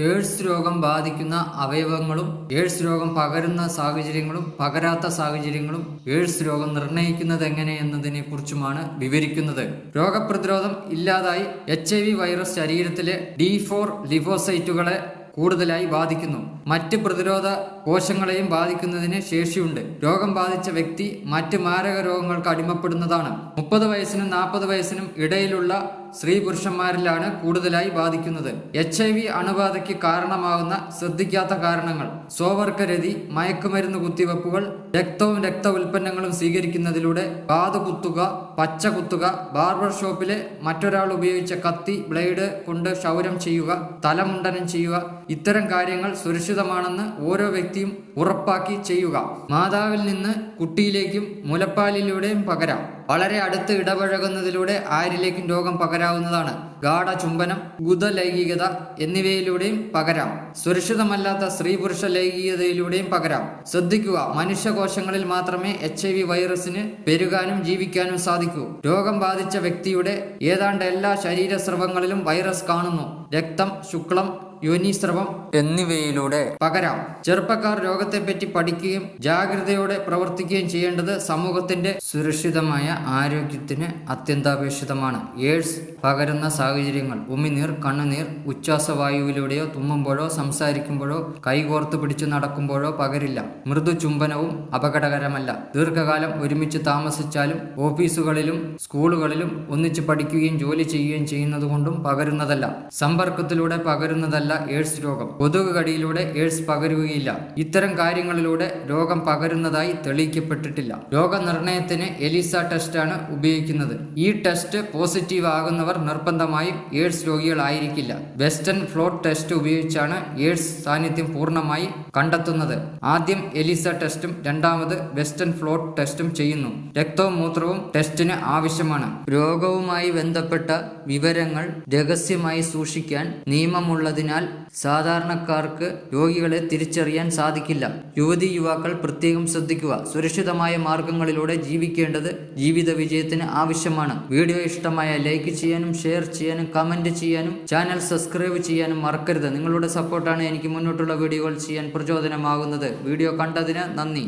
AIDS രോഗം ബാധിക്കുന്ന അവയവങ്ങളും എയ്ഡ്സ് രോഗം പകരുന്ന സാഹചര്യങ്ങളും പകരാത്ത സാഹചര്യങ്ങളും എയ്ഡ്സ് രോഗം നിർണയിക്കുന്നത് എങ്ങനെ എന്നതിനെ കുറിച്ചുമാണ് വിവരിക്കുന്നത്. രോഗപ്രതിരോധം ഇല്ലാതായി എച്ച് വൈറസ് ശരീരത്തിലെ ഡി ഫോർ ലിഫോസൈറ്റുകളെ കൂടുതലായി ബാധിക്കുന്നു. മറ്റ് പ്രതിരോധ കോശങ്ങളെയും ബാധിക്കുന്നതിന് ശേഷിയുണ്ട്. രോഗം ബാധിച്ച വ്യക്തി മറ്റ് മാരക രോഗങ്ങൾക്ക് അടിമപ്പെടുന്നതാണ്. മുപ്പത് വയസ്സിനും നാൽപ്പത് വയസ്സിനും ഇടയിലുള്ള സ്ത്രീ പുരുഷന്മാരിലാണ് കൂടുതലായി ബാധിക്കുന്നത്. എച്ച് ഐ വി അണുബാധയ്ക്ക് കാരണമാകുന്ന ശ്രദ്ധിക്കാത്ത കാരണങ്ങൾ. സ്വവർഗരതി മയക്കുമരുന്ന് കുത്തിവെപ്പുകൾ രക്തവും രക്ത ഉൽപ്പന്നങ്ങളും സ്വീകരിക്കുന്നതിലൂടെ കാത് കുത്തുക പച്ച കുത്തുക ബാർബർ ഷോപ്പിലെ മറ്റൊരാൾ ഉപയോഗിച്ച കത്തി ബ്ലേഡ് കൊണ്ട് ക്ഷൗരം ചെയ്യുക തലമുണ്ടനം ചെയ്യുക ഇത്തരം കാര്യങ്ങൾ സുരക്ഷിതമാണെന്ന് ഓരോ വ്യക്തിയും ഉറപ്പാക്കി ചെയ്യുക. മാതാവിൽ നിന്ന് കുട്ടിയിലേക്കും മുലപ്പാലിലൂടെയും പകരാം. വളരെ അടുത്ത് ഇടപഴകുന്നതിലൂടെ ആരിലേക്കും രോഗം പകരാവുന്നതാണ്. ഗാഠ ചുംബനം ഗുദലൈംഗികത എന്നിവയിലൂടെയും പകരാം. സുരക്ഷിതമല്ലാത്ത സ്ത്രീ പുരുഷ ലൈംഗികതയിലൂടെയും പകരാം. ശ്രദ്ധിക്കുക മനുഷ്യകോശങ്ങളിൽ മാത്രമേ എച്ച് ഐ വി വൈറസിന് പെരുകാനും ജീവിക്കാനും സാധിക്കൂ. രോഗം ബാധിച്ച വ്യക്തിയുടെ ഏതാണ്ട് എല്ലാ ശരീരസ്രവങ്ങളിലും വൈറസ് കാണുന്നു. രക്തം ശുക്ലം യോനിസ്രവം എന്നിവയിലൂടെ പകരാം. ചെറുപ്പക്കാർ രോഗത്തെപ്പറ്റി പഠിക്കുകയും ജാഗ്രതയോടെ പ്രവർത്തിക്കുകയും ചെയ്യേണ്ടത് സമൂഹത്തിന്റെ സുരക്ഷിതമായ ആരോഗ്യത്തിന് അത്യന്താപേക്ഷിതമാണ്. എയ്ഡ്സ് പകരുന്ന സാഹചര്യങ്ങൾ ഉമിനീർ കണ്ണുനീർ ഉച്ഛ്വാസവായുവിലൂടെയോ തുമ്മുമ്പോഴോ സംസാരിക്കുമ്പോഴോ കൈകോർത്ത് പിടിച്ചു നടക്കുമ്പോഴോ പകരില്ല. മൃദു ചുംബനവും അപകടകരമല്ല. ദീർഘകാലം ഒരുമിച്ച് താമസിച്ചാലും ഓഫീസുകളിലും സ്കൂളുകളിലും ഒന്നിച്ച് പഠിക്കുകയും ജോലി ചെയ്യുകയും ചെയ്യുന്നതുകൊണ്ടും പകരുന്നതല്ല. സമ്പർക്കത്തിലൂടെ പകരുന്നതല്ല എയ്ഡ്സ് രോഗം. കൊതുക് കടിയിലൂടെ എയ്ഡ്സ് പകരുകയില്ല. ഇത്തരം കാര്യങ്ങളിലൂടെ രോഗം പകരുന്നതായി തെളിയിക്കപ്പെട്ടിട്ടില്ല. രോഗനിർണയത്തിന് എലിസ ടെസ്റ്റാണ് ഉപയോഗിക്കുന്നത്. ഈ ടെസ്റ്റ് പോസിറ്റീവ് ആകുന്നവർ നിർബന്ധമായും എയ്ഡ്സ് രോഗികളായിരിക്കില്ല. വെസ്റ്റേൺ ഫ്ലോട്ട് ടെസ്റ്റ് ഉപയോഗിച്ചാണ് എയ്ഡ്സ് സാന്നിധ്യം പൂർണമായി കണ്ടെത്തുന്നത്. ആദ്യം എലിസ ടെസ്റ്റും രണ്ടാമത് വെസ്റ്റേൺ ഫ്ലോട്ട് ടെസ്റ്റും ചെയ്യുന്നു. രക്തവും മൂത്രവും ടെസ്റ്റിന് ആവശ്യമാണ്. രോഗവുമായി ബന്ധപ്പെട്ട വിവരങ്ങൾ രഹസ്യമായി സൂക്ഷിക്കാൻ നിയമമുള്ളതിനാൽ സാധാരണക്കാർക്ക് രോഗികളെ തിരിച്ചറിയാൻ സാധിക്കില്ല. യുവതി യുവാക്കൾ പ്രത്യേകം ശ്രദ്ധിക്കുക. സുരക്ഷിതമായ മാർഗങ്ങളിലൂടെ ജീവിക്കേണ്ടത് ജീവിത വിജയത്തിന് ആവശ്യമാണ്. വീഡിയോ ഇഷ്ടമായ ലൈക്ക് ചെയ്യാനും ഷെയർ ചെയ്യാനും കമന്റ് ചെയ്യാനും ചാനൽ സബ്സ്ക്രൈബ് ചെയ്യാനും മറക്കരുത്. നിങ്ങളുടെ സപ്പോർട്ടാണ് എനിക്ക് മുന്നോട്ടുള്ള വീഡിയോകൾ ചെയ്യാൻ പ്രചോദനമാകുന്നത്. വീഡിയോ കണ്ടതിന് നന്ദി.